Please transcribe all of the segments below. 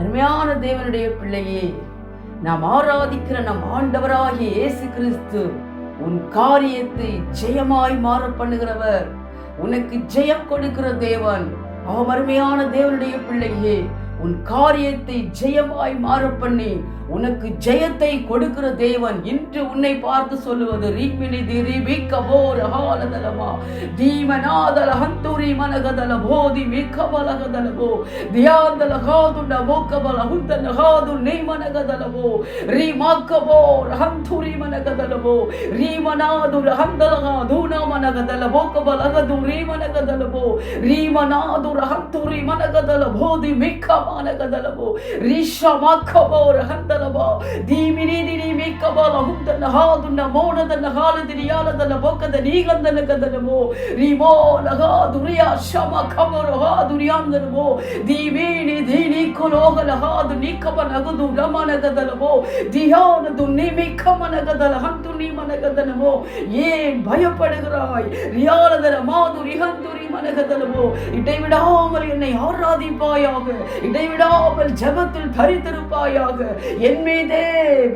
அருமையான தேவனுடைய பிள்ளையே நாம் ஆராதிக்கிற நம் ஆண்டவராகிய இயேசு கிறிஸ்து உன் காரியத்தை ஜெயமாய் மாற பண்ணுகிறவர். உனக்கு ஜெயம் கொடுக்கிற தேவன் அவன் அருமையான தேவனுடைய பிள்ளையே உன் காரியத்தை ஜெயமாய் மாற பண்ணி உனக்கு ஜெயத்தை கொடுக்கிற தேவன் இன்று உன்னை பார்த்து சொல்லுவது ரீமினி திரி போர் ஹாலதலமா தீமநாதல ஹந்தூரி மனகதல போதி வீக்கபலகதலவோ? தியாந்தல ஹாதுண்ட மூக்கபல ஹுந்தல ஹாது நெய் மனகதலவோ ரீமாக்கபோ ஹந்தூரி மனகதலவோ? ரீமநாது ஹந்தலகா தூனா மனகதல போக்கபலகது ரீமனகதலவோ ரீமநாது ஹந்தூரி மனகதல போதி மிக்க மனகதலவோ? ரீஷமாக்கபோ ஹந்தல ندلبا دي مني دي مي كبالا هم دن هادن مونا دن هال دن يال دن بوك دن هيغن دن كدن مو ريمو لغا دوريا شما كمر ها دوريان دن مو دي ميني دي ني كلوغ لها دن نيكبا نغدو لما نغدل مو دي هان دن نيمي كما نغدل هم دن نيما نغدل மோ ஏன் பயப்படுகிறாய் ரியாலதர மாதுரி ஹந்துரி மனகதலமோ இடைவிடாமல் என்னை ஆராதிப்பாயாக இடைவிடாமல் ஜபத்தில் பரித்திருப்பாயாக என் மீதே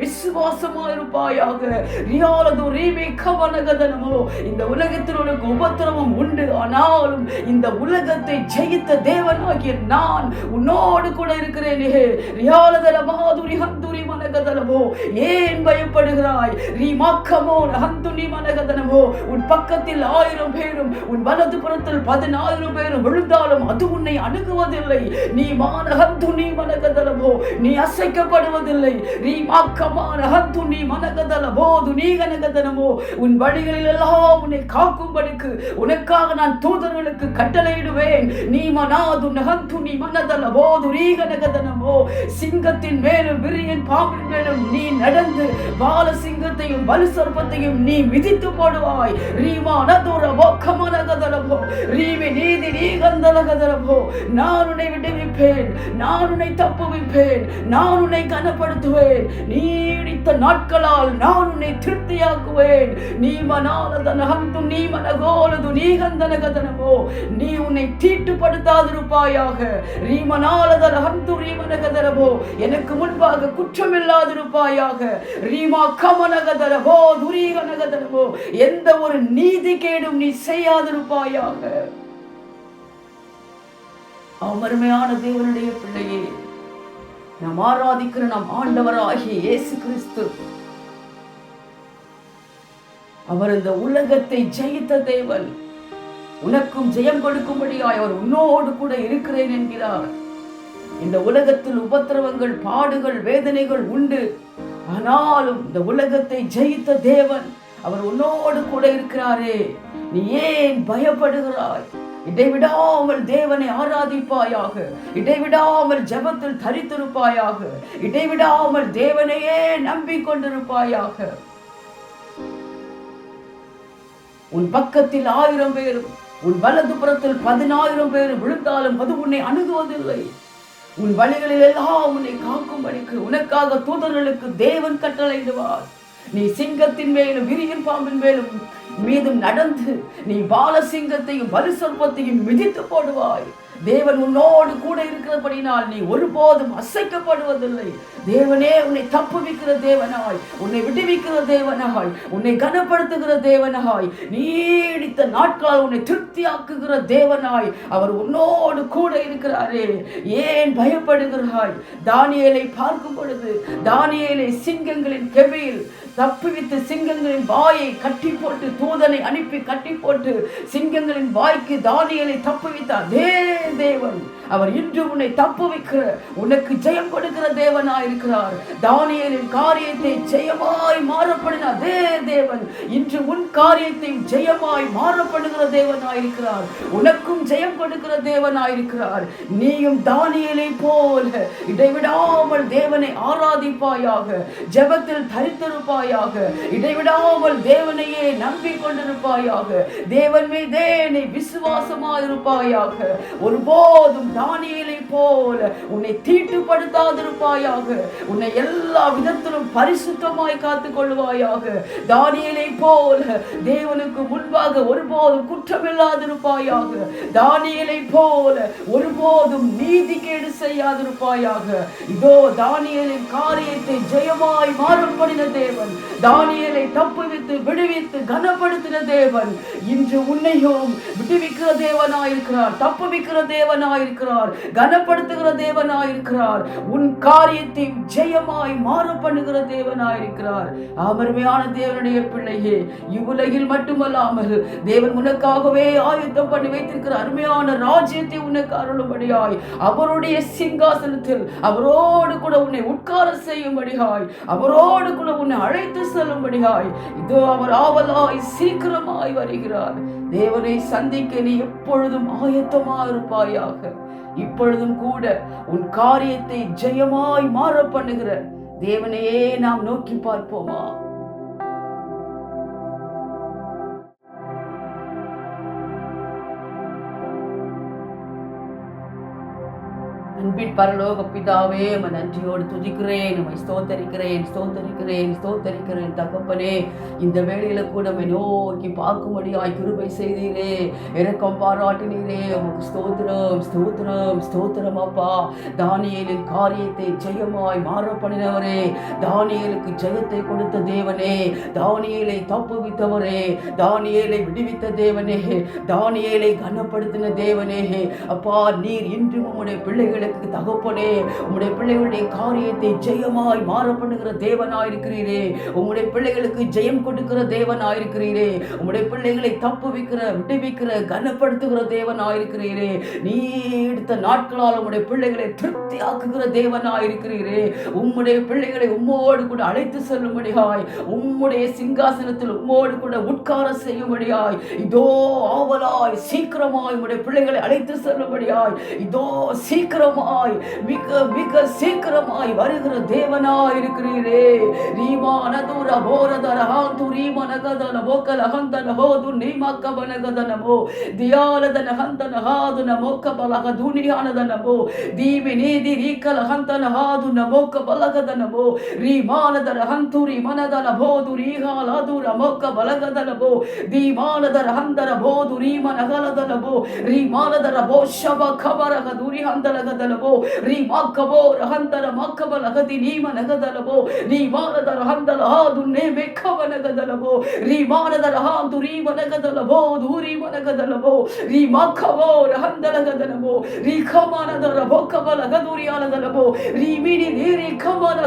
விசுவாசமா விசுவாசமாயிருப்பாயாக ரியாலது கவனகதனமோ. இந்த உலகத்தில் உனக்கு உபத்திரவம் உண்டு. ஆனாலும் இந்த உலகத்தை ஜெயித்த தேவனாகிய நான் உன்னோடு கூட இருக்கிறேனே. ரியாலதர மாதுரி ஹந்துரி மனகதனமோ. ஏன் பயப்படுகிறாய்? ரீமாக்கமோ ஹந்துனி மனகதனமோ. உன் பக்கத்தில் ஆயிரம் பேரும் உன் வலது புறத்தில் பதினாயிரம் பேரும் விழுந்தாலும் அது உன்னை அணுகுவதில்லை. நீ மானகந்துனி மனகதனமோ. நீ அசைக்கப்படுவதில்லை. ரீமாக்கமான ஹந்துனி மனகதனமோ துனி கனகதனமோ? உன் வழிகளில் எல்லாம் உன்னை காக்கும்படிக்கு உனக்காக நான் தூதர்களுக்கு கட்டளையிடுவேன். நீ மனாது நகந்து நீ மனதல போது ரீகனகதனமோ சிங்கத்தின் மேலும் விரியன் பாம்பின் மேலும் நீ நடந்து பால சிங்கத்தையும் பலு சர்ப்பத்தையும் நீ மிதித்து போடுவாய். ரீமா நதுர போக்கமனகதலபோ ரீமி நீதி நீ நீகந்தலகதலபோ நான் உன்னை விடுவிப்பேன். நான் உன்னை தப்புவிப்பேன். நான் உன்னை கனப்படுத்துவேன் நீடித்த நாட்களால் நான் உன்னை திருப்தியாக்குவேன். நீ மனாலதனகந்து நீ மனகோலது நீ கந்தனகதனமோ நீ உன்னை தீட்டுப்படுத்தாதிருப்பாயாக. நீ மனாலதனகந்து நீ மனகதனமோ எனக்கு முன்பாக குற்றமில்லாதிருப்பாயாக. ரீமா கமனகதனமோ துரீகனகதனமோ எந்த ஒரு நீதி கேடும் நீ செய்யாதிருப்பாயாக. அமர்மையான தேவனுடைய பிள்ளையே நாம் ஆராதிக்கிற நம் ஆண்டவராகிய இயேசு கிறிஸ்து. அவர் இந்த உலகத்தை ஜெயித்த தேவன். உனக்கும் ஜெயம் கொடுக்கும்படியாய் அவர் உன்னோடு கூட இருக்கிறேன் என்கிறார். இந்த உலகத்தில் உபத்திரவங்கள் பாடுகள் வேதனைகள் உண்டு. ஆனாலும் இந்த உலகத்தை ஜெயித்த தேவன் அவர் உன்னோடு கூட இருக்கிறாரே. நீ ஏன் பயப்படுகிறாய்? இடைவிடாமல் தேவனை ஆராதிப்பாயாக இடைவிடாமல் ஜெபத்தில் தரித்திருப்பாயாக இடைவிடாமல் தேவனையே நம்பிக்கொண்டிருப்பாயாக. உன் பக்கத்தில் ஆயிரம் பேரும் உன் வலது புறத்தில் பதினாயிரம் பேர் விழுந்தாலும் அது உன்னை அணுகுவதில்லை. உன் வழிகளில் எல்லாம் உன்னை காக்கும்படிக்கு உனக்காக தூதர்களுக்கு தேவன் கட்டளையிடுவார். நீ சிங்கத்தின் மேலும் விரியும் பாம்பின் மேலும் மீதும் நடந்து நீ பாலசிங்கத்தையும் பரிசொற்பத்தையும் மிதித்து போடுவாய். தேவன் உன்னோடு கூட இருக்கிறபடினால் நீ ஒருபோதும் அசைக்கப்படுவதில்லை. தேவனே உன்னை தப்புவிக்கிற தேவனாய் உன்னை விடுவிக்கிற தேவனாய் உன்னை கனப்படுத்துகிற தேவனாய் நீடித்த நாட்களால் உன்னை திருப்தியாக்குகிற தேவனாய் அவர் உன்னோடு கூட இருக்கிறாரே. ஏன் பயப்படுகிறாய்? தானியலை பார்க்கும் பொழுது தானியலை சிங்கங்களின் கெவியில் தப்புவித்து சிங்கங்களின் வாயை கட்டி போட்டு தூதனை அனுப்பி கட்டி போட்டு சிங்கங்களின் வாய்க்கு தானியலை தப்புவித்த அதே தேவன். அவர் இன்று உன்னை தப்புவிக்கிற உனக்கு ஜெயம் கொடுக்கிற தேவனாய் இருக்கிறார். தானியலின் காரியத்தை ஜெயமாய் மாறப்படின அதே தேவன். இன்று உன் காரியத்தை ஜெயமாய் மாறப்படுகிற தேவனாயிருக்கிறார். உனக்கும் ஜெயம் கொடுக்கிற தேவனாயிருக்கிறார். நீயும் தானியலை போல இடைவிடாமல் தேவனை ஆராதிப்பாயாக ஜெபத்தில் தரித்திருப்பாயாக இடைவிடாமல் தேவனையே நம்பிக்கொண்டிருப்பாயாக தேவன் மீதே நீ விசுவாசமாயிருப்பாயாக ஒருபோதும் தானியலை போல உன்னை தீட்டுப்படுத்தாதிருப்பாயாக உன்னை எல்லா விதத்திலும் பரிசுத்தமாய் காத்துக் கொள்வாயாக தானியலை போல தேவனுக்கு முன்பாக ஒருபோதும் குற்றமில்லாதிருப்பாயாக. தானியலை போல ஒருபோதும் நீதிகேடு செய்யாதிருப்பாயாக. இதோ தானியலின் காரியத்தை ஜெயமாய் மாறுபடின தேவன். தானியலை தப்புவித்து விடுவித்து கனப்படுத்தின தேவன். இன்று உன்னையும் விடுவிக்கிற தேவனாயிருக்கிறார் தப்புவிக்கிற தேவனாயிருக்கிறார் கனப்படுத்துகிற தேவனாயிருக்கிறார். உன் காரியத்தை ஜெயமாய் மாற பண்ணுகிற தேவனாயிருக்கிறார். அமர்மையான தேவனுடைய பிள்ளையே உலகில் மட்டுமல்லாமல் தேவன் உனக்காகவே ஆயுத்தம் பண்ணி வைத்திருக்கிற அருமையான ராஜ்யத்தை உனக்கு அருளும்படியாய். அவருடைய சிங்காசனத்தில் அவரோடு கூட உன்னை உட்கார செய்யும்படியாய் அவரோடு கூட உன்னை அழைத்து செல்லும்படியாய். இதோ அவர் ஆவலாய் சீக்கிரமாய் வருகிறார். தேவனை சந்திக்க நீ எப்பொழுதும் ஆயத்தமா இருப்பாயாக. இப்பொழுதும் கூட உன் காரியத்தை ஜெயமாய் மாற பண்ணுகிற தேவனையே நாம் நோக்கி பார்ப்போமா? அன்பின் பரலோக பிதாவே உம்மை நன்றியோடு துதிக்கிறேன் உம்மை ஸ்தோத்தரிக்கிறேன் ஸ்தோத்தரிக்கிறேன் ஸ்தோத்தரிக்கிறேன் தகப்பனே. இந்த வேலையில கூட உம்மை நோக்கி பார்க்கும்படியாய் கிருபை செய்தீரே. இறக்கம் பாராட்டினீரே. உமக்கு ஸ்தோத்திரம் ஸ்தோத்திரம் ஸ்தோத்திரம் அப்பா. தானியலின் காரியத்தை ஜெயமாய் மாற பண்ணினவரே ஜெயத்தை கொடுத்த தேவனே. தானியலை தப்புவித்தவரே தானியலை விடுவித்த தேவனே. தானியலை கனப்படுத்தின தேவனே. அப்பா நீர் இன்றும் உம்முடைய பிள்ளைகளுக்கு தகப்பனே உங்களுடைய பிள்ளைகளுடைய காரியத்தை ஜெயமாய் மாற பண்ணுகிற தேவனாயிருக்கிறீரே உங்களுடைய பிள்ளைகளுக்கு ஜெயம் கொடுக்கிற தேவனாயிருக்கிறீரே உங்களுடைய பிள்ளைகளை தப்புவிக்கிற விடுவிக்கிற கனப்படுத்துகிற தேவனாயிருக்கிறீரே நீடித்த நாட்களால் உங்களுடைய பிள்ளைகளை திருப்தியாக்குகிற தேவனாயிருக்கிறீரே உம்முடைய பிள்ளைகளை உம்மோடு கூட அழைத்து செல்லும்படியாய் உம்முடைய சிங்காசனத்தில் உம்மோடு கூட உட்கார செய்யும்படியாய் இதோ ஆவலாய் சீக்கிரமாய் உங்களுடைய பிள்ளைகளை அழைத்து செல்லும்படியாய் இதோ சீக்கிரமாய் சீக்கிரமாய் மிக மிக சீக்கிரமாய் வருகிற தேவனாய் இருக்கிறீரே ரீமானது ரபோரத ரஹாந்து ரீமனகத நபோக்க லஹந்த நபோது நீமாக்க வனகத நபோ தியாலத நஹந்த நஹாது நமோக்க பலக துனியானத நபோ தீமி நீதி ரீக்க லஹந்த நஹாது நமோக்க பலகத நபோ ரீமானத ரஹந்து ரீமனத நபோது ரீஹாலது ரமோக்க பலகத நபோ தீமானத ரஹந்தர போது ரீமனகலத நபோ ரீமானத ரபோ ஷப கபரக துரி ஹந்தலகத ಹಂದಲಗದ ನಮೋ ರೀಮಾಕಬೋ ರಹಂತರ ಮಕ್ಕಬಲಗದಿ ನೀಮನಗದ ನಮೋ ನೀಮಾನದರ ಹಂದಲ ಹಾದು ನೇಮೆ ಖವನಗದ ನಮೋ ರೀಮಾನದರ ಹಾಂದು ರೀಮನಗದಲಬೋ ದೂರಿ ಮನಗದಲಬೋ ರೀ ಮಖಬೋ ರಹಂದಲಗದಲಬೋ ರೀ ಖಮನದರ ಬೊಕ್ಕಬಲ ಗದುರಿಯಾಲದಲಬೋ ರೀ ಮಿನಿ ನೀರಿ ಖಮನ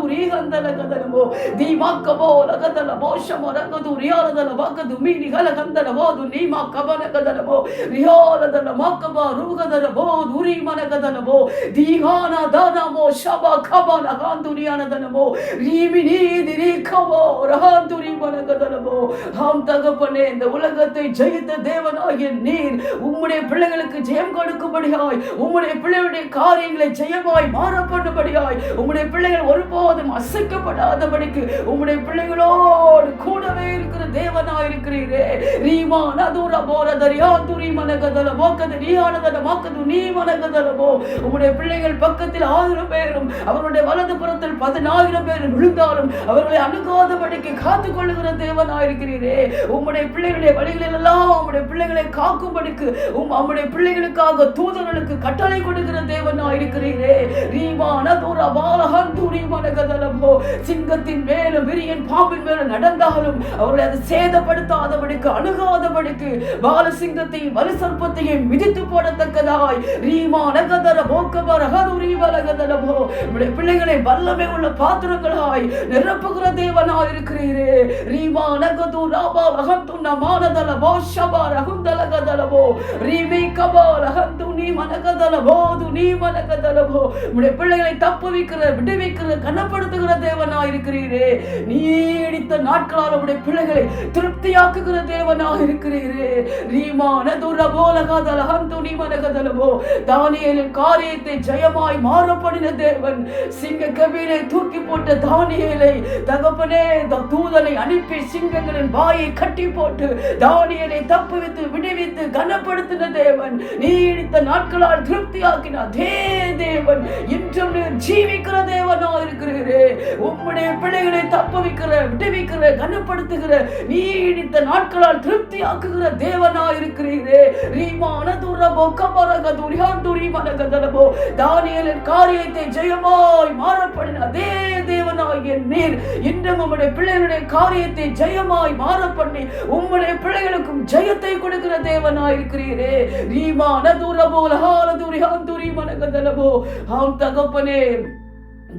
ಗಾದು ರೀ ಹಂದಲಗದಲಬೋ ದಿ ಮಕ್ಕಬೋ ಲಗದಲಬೋ ಶಮ ರಗದು ರಿಯಾಲದಲ ಬಗದು ಮೀನಿ ಗಲಗಂದಲಬೋದು ನೀ ಮಕ್ಕಬನಗದಲಬೋ ರಿಯಾಲದಲ ಮಕ್ಕಬ ರೂಗದಲಬೋ ದೂರಿ ಮನಗದಲಬೋ ದೀಹಾನ ದನಮೋ ಶಬ ಖಬನ ಗಾಂದುರಿಯಾನದಲಬೋ ರೀ மினி திரி கவோ ரஹாந்துரி மனகதலபோ ஆம் தகப்பனே இந்த உலகத்தை ஜெயித்த தேவனாகிய நீர் உம்முடைய பிள்ளைகளுக்கு ஜெயம் கொடுக்கும்படியாய் உம்முடைய பிள்ளைகளுடைய காரியங்களை ஜெயமாய் மாற பண்ணும்படியாய் உம்முடைய பிள்ளைகள் எப்போதும் அசைக்கப்படாதபடிக்கு உம்முடைய பிள்ளைகளோடு கூடவே இருக்கிற தேவனாய் இருக்கிறீரே. ரீமான தூர போரதரியா துரி மனகதல மோக்கது நீயானதல மோக்கது நீ மனகதலமோ. உம்முடைய பிள்ளைகள் பக்கத்தில் ஆயிரம் பேரும் அவருடைய வலது புறத்தில் பதினாயிரம் பேரும் விழுந்தாலும் அவர்களை அணுகாதபடிக்கு காத்துக் கொள்ளுகிற தேவனாயிருக்கிறீரே உம்முடைய பிள்ளைகளுடைய வழிகளில் எல்லாம் உம்முடைய பிள்ளைகளை காக்கும்படிக்கு உம் நம்முடைய பிள்ளைகளுக்காக தூதர்களுக்கு கட்டளை கொடுக்கிற தேவனாயிருக்கிறீரே ரீமான தூர பாலகன் தூரிமான கதலமோ சிங்கத்தின் மேலும் விரியன் பாம்பின் மேலும் நடந்தாலும் அவர்களை அதை சேதப்படுத்தாதபடிக்கு அணுகாதபடிக்கு பாலசிங்கத்தையும் வலுசற்பத்தையும் மிதித்து போடத்தக்கதாய். ரீமா நகதர போக்கபர ஹதுரி வலகதலமோ உம்முடைய பிள்ளைகளை வல்லமை உள்ள பாத்திரங்களாய் நிரப்புகிற தேவனாய் இருக்கிறீரே ரீமா நகது ராபா ரகந்து நமானதல போஷபா ரகுந்தலகதலமோ? ரீமே கபா ரகந்து நீ மனகதலபோ து நீ மனகதலபோ உம்முடைய பிள்ளைகளை தப்புவிக்கிற விடுவிக்கிற கனப்படுத்துகிற தேவனாக இருக்கிறீரே நீடித்த நாட்களால் உடைய பிள்ளைகளை திருப்தியாக்குகிற தேவனாக இருக்கிறீரே ரீமான நதுர போலகதல ஹந்து நீ மனகதலபோ தானியலின் காரியத்தை ஜெயமாய் மாறப்படின தேவன் சிங்க கபிலை தூக்கி போட்ட தானியலை தகப்பனே தூதனை அனுப்பி சிங்கங்களின் வாயை கட்டி போட்டு தானியலை தப்புவித்து விடுவித்து கனப்படுத்தின தேவன் நீடித்த நாட்களால் திருப்தியாக்கின அதே தேவன் இன்றும் ஜீவிக்கிற தேவனா இருக்கிறீரே. உம்முடைய பிள்ளைகளை தப்புவிக்கிற விடுவிக்கிற கனப்படுத்துகிற நீடித்த நாட்களால் திருப்தியாக்குகிற தேவனா இருக்கிறீரே. ரீமான துரபோ கமரக துரியான் துரி மனகதலபோ தானியலின் காரியத்தை ஜெயமாய் மாறப்படின அதே தேவனாகிய நீர் இன்றும் உம்முடைய பிள்ளைகளுடைய காரியத்தை ஜெயமாய் மாற பண்ணி உம்முடைய பிள்ளைகளுக்கும் ஜெயத்தை கொடுக்கிற தேவனாய் இருக்கிறீரே. ரீமான துரபோ லஹால துரியான் துரி மனகதலபோ ஆம் தகப்பனே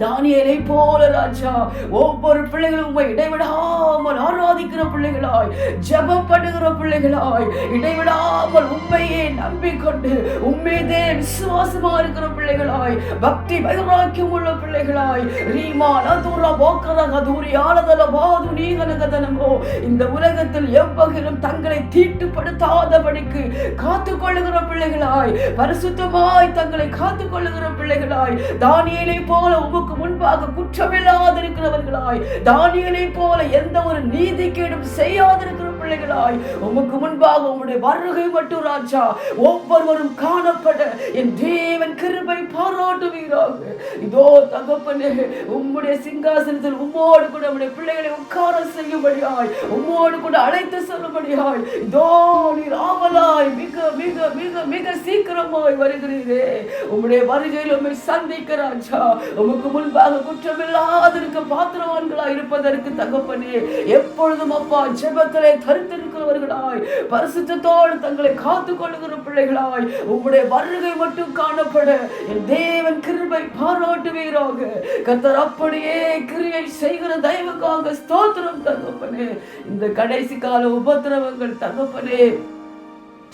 தானியலை போல ராஜா ஒவ்வொரு பிள்ளைகளும் உண்மை இடைவிடாமல் ஆராதிக்கிற பிள்ளைகளாய் ஜெபம் பண்ணுகிற பிள்ளைகளாய் இடைவிடாமல் உண்மையே நம்பிக்கொண்டு உண்மையதே விசுவாசமா இருக்கிற பிள்ளைகளாய் பக்தி வைராக்கியம் உள்ள பிள்ளைகளாய் ரீமான தூர போக்கர கதூரி ஆனதல பாது நீகனகதனமோ இந்த உலகத்தில் எவ்வகையிலும் தங்களை தீட்டுப்படுத்தாதபடிக்கு காத்து கொள்ளுகிற பிள்ளைகளாய் பரிசுத்தமாய் தங்களை காத்து கொள்ளுகிற பிள்ளைகளாய் தானியலை போல உங்க முன்பாக குற்றமில்லாதிருக்கிறவர்களாய். தானியலை போல எந்த ஒரு நீதிக்கேடும் செய்யாதிருக்கிற பிள்ளைகளாய் உமக்கு முன்பாக உங்களுடைய வருகை மட்டும் ராஜா. ஒவ்வொருவரும் காணப்பட என் தேவன் கிருபை பாராட்டுவீராக. இதோ தகப்பனே உம்முடைய சிங்காசனத்தில் உம்மோடு கூட உடைய பிள்ளைகளை உட்கார செய்யும்படியாய் உம்மோடு கூட அழைத்து செல்லும்படியாய் இதோ நீர் ஆவலாய் மிக மிக மிக மிக சீக்கிரமாய் வருகிறீரே. உம்முடைய வருகையில் உண்மை சந்திக்க ராஜா. உமக்கு முன்பாக குற்றமில்லாதிருக்க பாத்திரவான்களாய் இருப்பதற்கு தகப்பனே எப்பொழுதும் அப்பா ஜெபத்திலே கருத்திருக்கிறவர்களாய் பரிசுத்தோடு தங்களை காத்துக் கொள்ளுகிற பிள்ளைகளாய் உங்களுடைய வருகை மட்டும் காணப்பட என் தேவன் கிருபை பாராட்டுவீராக. கத்தர் அப்படியே கிரியை செய்கிற தயவுக்காக ஸ்தோத்திரம் தகப்பனே. இந்த கடைசி கால உபத்திரவங்கள் தகப்பனே.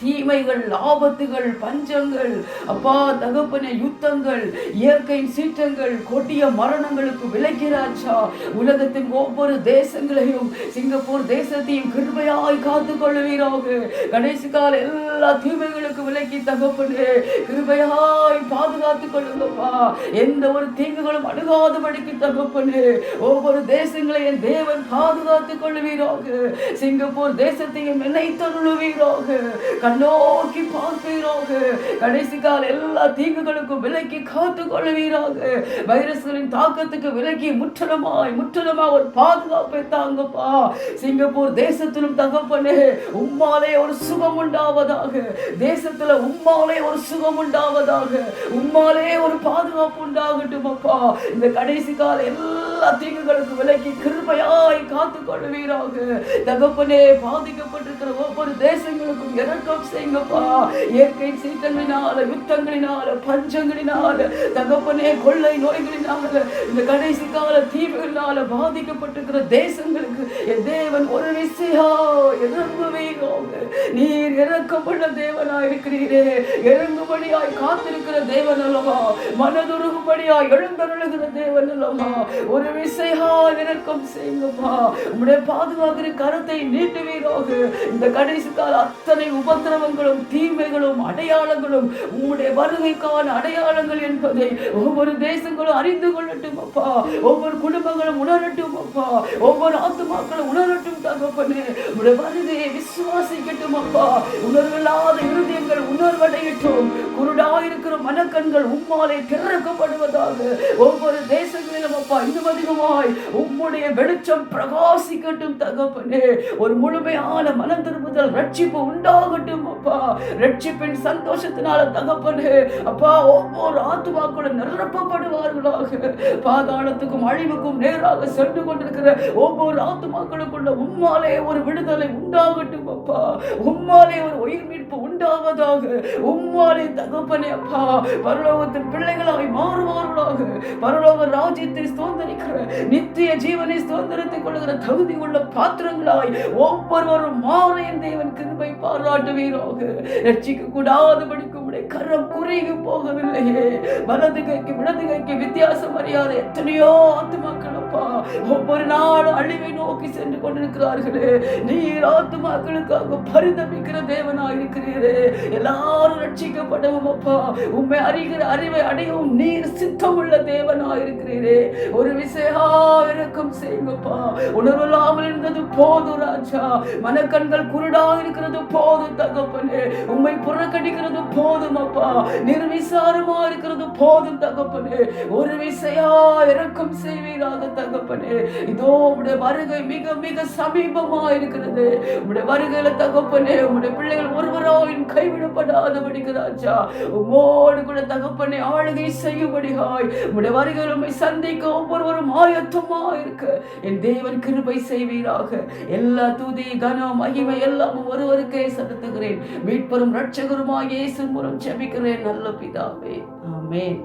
தீமைகள் ஆபத்துகள் பஞ்சங்கள் அப்பா தகப்பன யுத்தங்கள் இயற்கை சீற்றங்கள் கொடிய மரணங்களுக்கு விலகிறாச்சா உலகத்தின் ஒவ்வொரு தேசங்களையும் சிங்கப்பூர் தேசத்தையும் கிருபையாய் காத்து கொள்வீராக கடைசி கால எல்லா தீமைகளுக்கு விலக்கி தகப்பனே கிருபையாய் பாதுகாத்து கொள்ளுங்கப்பா. எந்த ஒரு தீங்குகளும் அணுகாதபடிக்கு தகப்பனே ஒவ்வொரு தேசங்களையும் தேவன் பாதுகாத்து கொள்வீராக சிங்கப்பூர் தேசத்தையும் நினைத்தருளுவீராக. கண்ணோக்கி பார்ப்பீராக கடைசி கால எல்லா தீங்குகளுக்கும் விலக்கி காத்து கொள்வீராக வைரஸ்களின் தாக்கத்துக்கு விலக்கி முற்றிலுமாய் முற்றிலுமாய் ஒரு பாதுகாப்பை தாங்கப்பா. சிங்கப்பூர் தேசத்திலும் தகப்பனே உம்மாலே ஒரு சுகம் உண்டாவதாக. தேசத்துல உம்மாலே ஒரு சுகம் உண்டாவதாக. உம்மாலே ஒரு பாதுகாப்பு உண்டாகட்டும் அப்பா இந்த கடைசி கால எல்லா தீங்குகளுக்கும் விலக்கி கிருபையாய் காத்து கொள்வீராக தகப்பனே பாதிக்கப்பட்டிருக்கிற ஒவ்வொரு தேசங்களுக்கும் இறக்கம் செய்யுங்கப்பா. இயற்கை சீற்றங்களினால யுத்தங்களினால பஞ்சங்களினால தகப்பனே கொள்ளை நோய்களினால இந்த கடைசி கால தீவுகளினால பாதிக்கப்பட்டிருக்கிற தேசங்களுக்கு என் தேவன் ஒரு விசையா இறங்குவீங்க நீர் இறக்கப்பட்ட தேவனா இருக்கிறீரே இறங்குபடியாய் காத்திருக்கிற தேவன் அல்லவா? மனதுருகுபடியாய் எழுந்தருளுகிற தேவன் அல்லவா? ஒரு விசையா இறக்கம் செய்யுங்கப்பா. உம்முடைய பாதுகாக்கிற கரத்தை நீட்டுவீராக. இந்த கடைசி கால அத்தனை உபதிரவங்களும் தீமைகளும் அடையாளங்களும் உம்முடைய வருகைக்கான அடையாளங்கள் என்பதை ஒவ்வொரு தேசங்களும் அறிந்து கொள்ளட்டும் அப்பா. ஒவ்வொரு குடும்பங்களும் உணரட்டும் அப்பா. ஒவ்வொரு ஆத்துமாக்களும் உணரட்டும் தகப்பனே. உடைய வருகையை விசுவாசிக்கட்டும் அப்பா. உணர்வில்லாத இருதயங்கள் உணர்வடையட்டும். குருடாயிருக்கிற மனக்கண்கள் உம்மாலே திறக்கப்படுவதாக ஒவ்வொரு தேசங்களிலும் அப்பா. இன்னும் அதிகமாய் உம்முடைய வெளிச்சம் பிரகாசிக்கட்டும் தகப்பனே. ஒரு முழுமையான மனம் திரும்புதல் ரட்சிப்பு உண்டாகட்டும் வேண்டும் அப்பா. ரட்சிப்பின் சந்தோஷத்தினால தகப்பனு. அப்பா ஒவ்வொரு ஆத்துமாக்களும் நிரப்பப்படுவார்களாக. பாதாளத்துக்கும் அழிவுக்கும் நேராக சென்று கொண்டிருக்கிற ஒவ்வொரு ஆத்துமாக்களுக்குள்ள உம்மாலே ஒரு விடுதலை உண்டாகட்டும் அப்பா. உம்மாலே ஒரு உயிர் மீட்பு உண்டாவதாக. உம்மாலே தகப்பனே அப்பா. பரலோகத்தின் பிள்ளைகளாய் மாறுவார்களாக. பரலோக ராஜ்யத்தை சுதந்திரிக்கிற நித்திய ஜீவனை சுதந்திரத்தை கொள்கிற தகுதி உள்ள பாத்திரங்களாய் ஒவ்வொருவரும் மாறையும் தேவன் கிருபை பாராட்டுவீராக ரட்சிக்க கூடாதபடிக்கு உடைய கரம் குறைவு போகவில்லையே. வலது கைக்கு இடது கைக்கு வித்தியாசம் அறியாத எத்தனையோ ஆத்துமாக்கள் அப்பா. ஒவ்வொரு நாளும் அழிவை நோக்கி சென்று கொண்டிருக்கிறார்களே. நீர் ஆத்துமாக்களுக்காக பரிதமிக்கிற தேவனாக இருக்கிறீரே. எல்லாரும் ரட்சிக்கப்படவும் அப்பா. உண்மை அறிகிற அறிவை அடையவும் நீர் சித்தமுள்ள தேவனாக இருக்கிறீரே. ஒரு விசையா இறக்கம் செய்யுங்கப்பா. உணர்வில்லாமல் இருந்தது போதும் ராஜா. மனக்கண்கள் குருடா இருக்கிறது போதும் தகப்பனே. உண்மை புறக்கணிக்கிறது போதும் அப்பா. நிர்விசாரமா இருக்கிறது போதும் தகப்பனே. ஒரு விசையா இறக்கம் செய்வீராக தகப்பனே. இதோ உடைய வருகை மிக மிக சமீபமா இருக்கிறது. உடைய வருகையில தகப்பனே உடைய பிள்ளைகள் ஒருவராயின் கைவிடப்படாதபடிக்கு ராஜா. உமோடு கூட தகப்பனே ஆளுகை செய்யும்படியாய். உடைய வருகையில் உண்மை சந்திக்க ஒவ்வொருவரும் ஆயத்தமா இருக்க. என் தேவன் கிருபை செய்வீராக. எல்லா துதி கனம் மகிமை எல்லாம் ஒருவருக்கே செலுத்துகிறேன். மீட்பரும் ரட்சகருமாய் இயேசு மூலம் ஜெபிக்கிறேன் நல்ல பிதாவே. ஆமேன்.